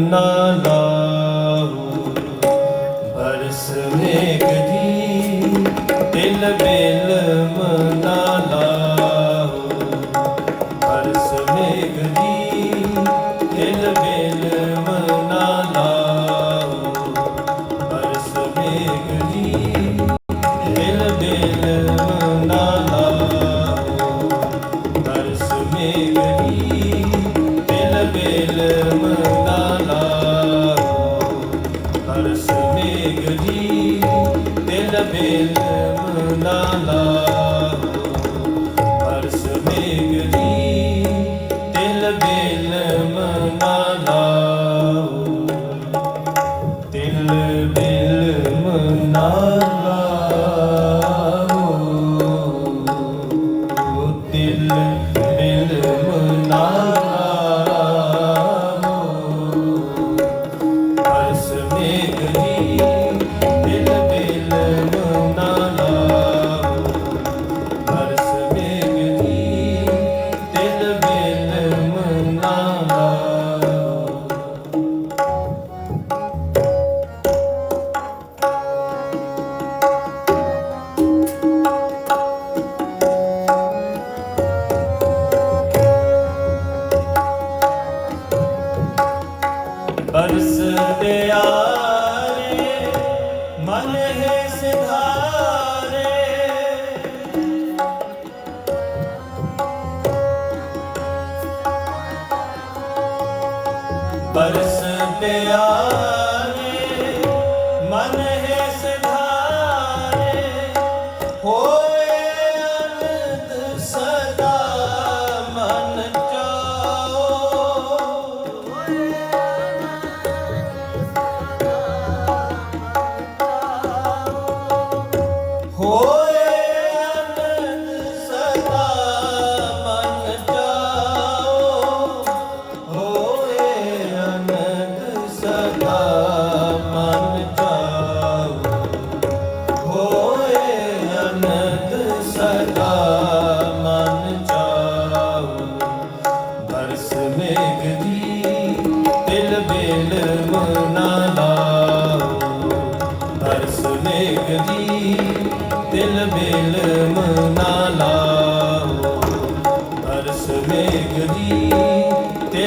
ਨਾ ਲਾਹੂ ਬਰਸ ਨੇਕ ਦੀ ਦਿਲ ਬਿਲ ਮਨਾ Deus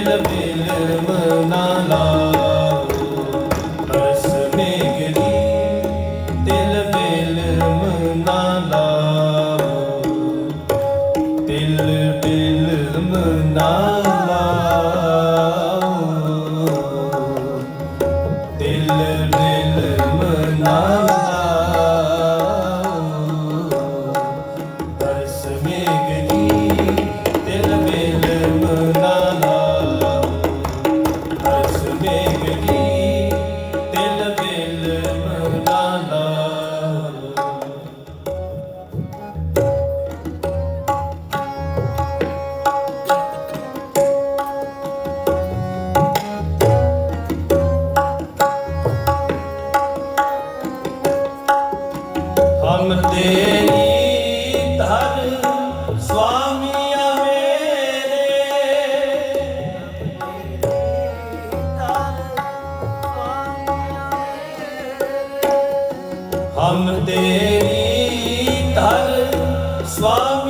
el bilir mi ਬੰਦੇ ਧਰ ਸੁਆਮੀਆ ਮੇਰੇ ਹਮ ਤੇਰੀ ਧਰ ਸੁਆਮੀ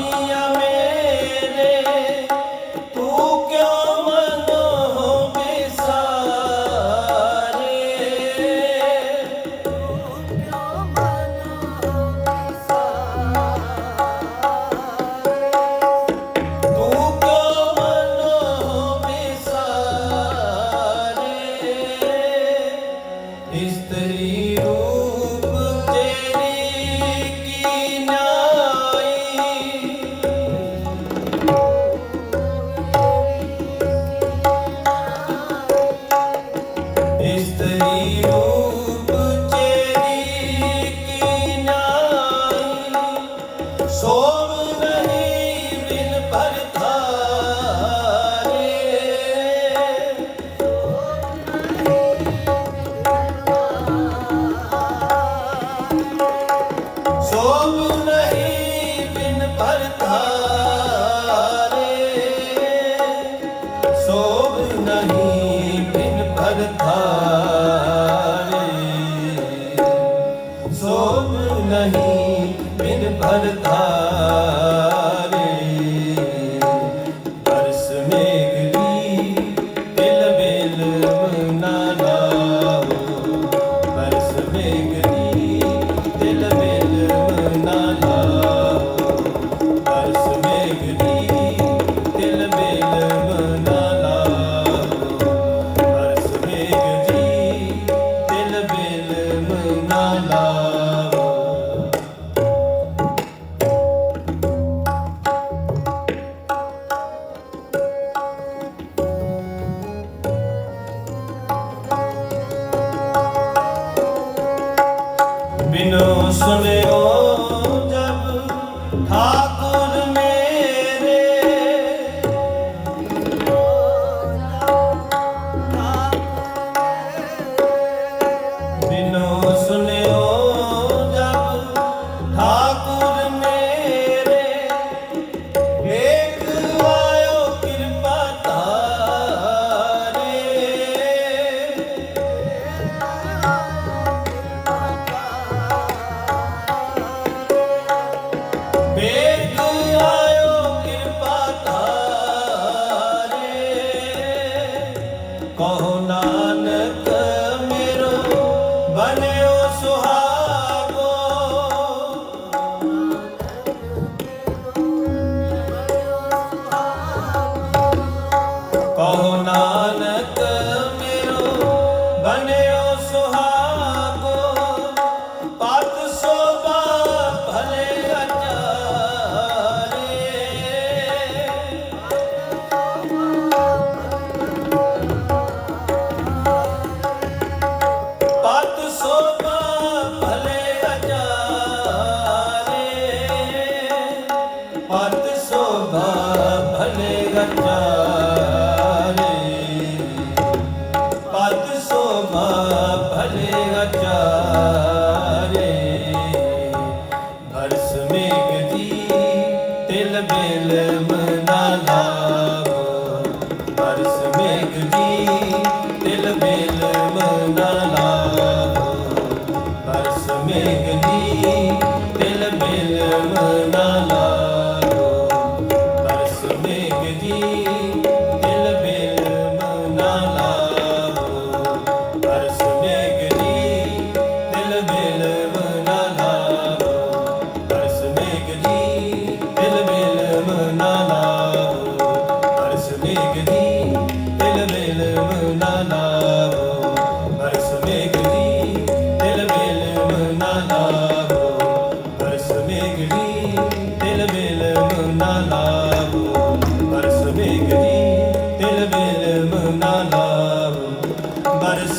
ਨਾਨਕ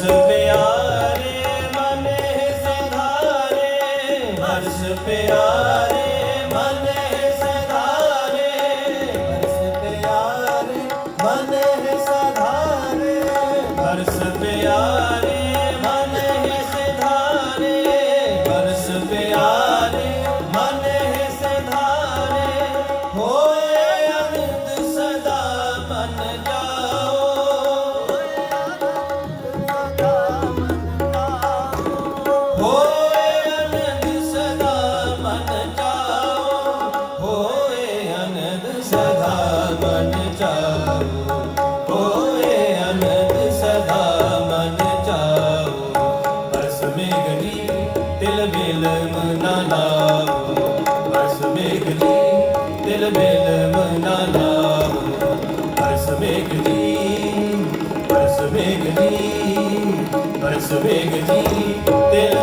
to me. ਮਿਲ ਮਨਾ ਲਾਵੋ ਪਰਸ ਵੇਗਦੀ ਪਰਸ ਵੇਗਦੀ ਪਰਸ ਵੇਗਦੀ ਤੇਲ